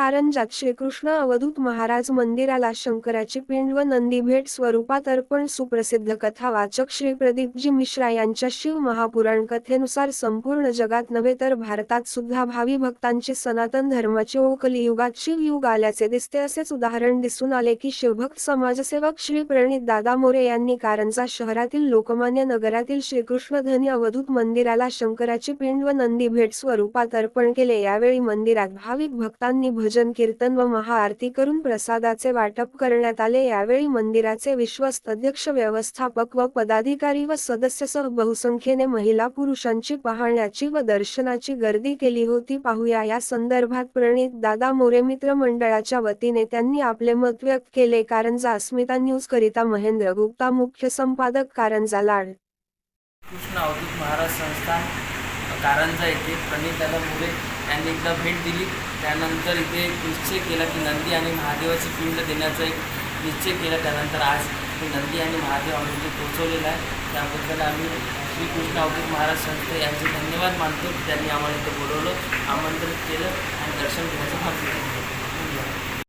कारंजात श्रीकृष्ण अवधूत महाराज मंदिराला शंकराची पिंड व नंदी भेट स्वरूपात अर्पण सुप्रसिद्ध कथावाचक श्री प्रदीपजी मिश्रा यांच्या शिव महापुराण कथेनुसार संपूर्ण जगात नव्हे तर भारतात सुद्धा भावी भक्तांची सनातन धर्माची ओळख युगात शिवयुग आल्याचे दिसते असेच उदाहरण दिसून आले की शिवभक्त समाजसेवक श्री प्रणित दादा मोरे यांनी कारंजा शहरातील लोकमान्य नगरातील श्रीकृष्ण धनी अवधूत मंदिराला शंकराची पिंड व नंदी भेट स्वरूपात अर्पण केले. यावेळी मंदिरात भाविक भक्तांनी भजन कीर्तन व महाआरती करून प्रसादाचे वाटप करण्यात आले. यावेळी मंदिराचे विश्वस्त अध्यक्ष व्यवस्थापक व पदाधिकारी व सदस्यसह बहुसंख्येने महिला पुरुषांची पाहण्याची व दर्शनाची गर्दी केली होती. पाहूया. या संदर्भात प्रणित दादा मोरे मित्र मंडळाच्या वतीने त्यांनी आपले मत व्यक्त केले. कारंजा अस्मिता न्यूज करिता महेंद्र गुप्ता मुख्य संपादक कारंजा लाड. कृष्ण अवधूत महाराज संस्थान कारंजा येथे प्रणितदादा मोरे त्यांनी एकदा भेट दिली. त्यानंतर इथे निश्चय केला की नंदी आणि महादेवाची पिंड देण्याचा एक निश्चय केला. त्यानंतर आज हे नंदी आणि महादेव आम्ही इथे पोचवलेलं आहे. त्याबद्दल आम्ही श्रीकृष्ण अवधूत महाराज संत यांचे धन्यवाद मानतो की त्यांनी आम्हाला इथं बोलवलं आमंत्रित केलं आणि दर्शन घेण्याचं भाग घेतलं.